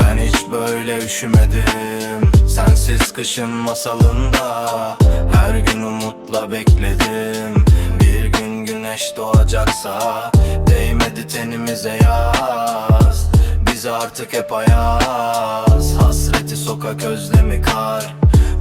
Ben hiç böyle üşümedim Sensiz kışın masalında Her gün umutla bekledim güneş doğacaksa Değmedi tenimize yaz. Biz artık hep ayaz. Hasreti sokak özlemi kar.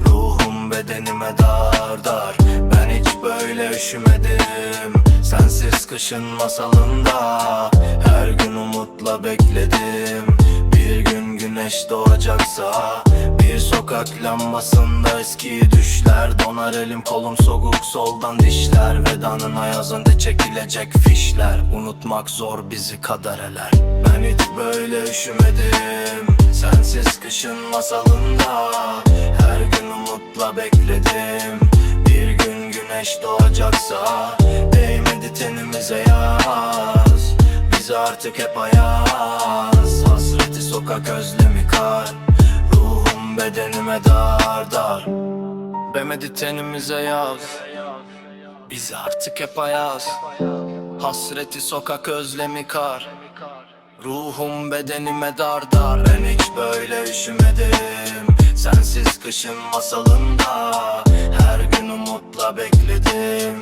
Ruhum bedenime dar dar. Ben hiç böyle üşümedim. Sensiz kışın masalında Her gün umutla bekledim. Bir gün güneş doğacaksa Bir sokak lambasında eski düşler Donar elim kolum soğuk soldan dişler Vedanın ayazında çekilecek fişler. Unutmak zor bizi kadereler Ben hiç böyle üşümedim Sensiz kışın masalında. Her gün umutla bekledim Bir gün güneş doğacaksa Değmedi tenimize yaz. Biz artık hep ayaz. Hasreti sokak özlemi bedenime dar dar. Değmedi tenimize yaz. Biz artık hep ayaz. Hasreti sokak özlemi kar. Ruhum bedenime dar dar. Ben hiç böyle üşümedim. Sensiz kışın masalında. Her gün umutla bekledim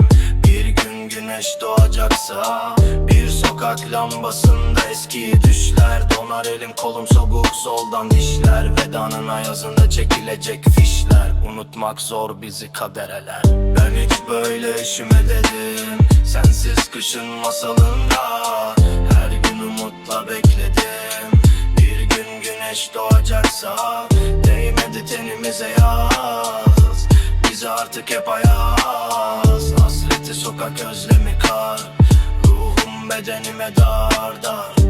güneş doğacaksa Bir sokak lambasında eski düşler Donar elim kolum soğuk soldan dişler Vedanın ayazında çekilecek fişler. Unutmak zor bizi kadereler. Ben hiç böyle üşümedim Sensiz kışın masalında. Her gün umutla bekledim Bir gün güneş doğacaksa Değmedi tenimize yaz. Biz artık hep ayaz Hasreti sokak özlemi kar. Ruhum bedenime dar dar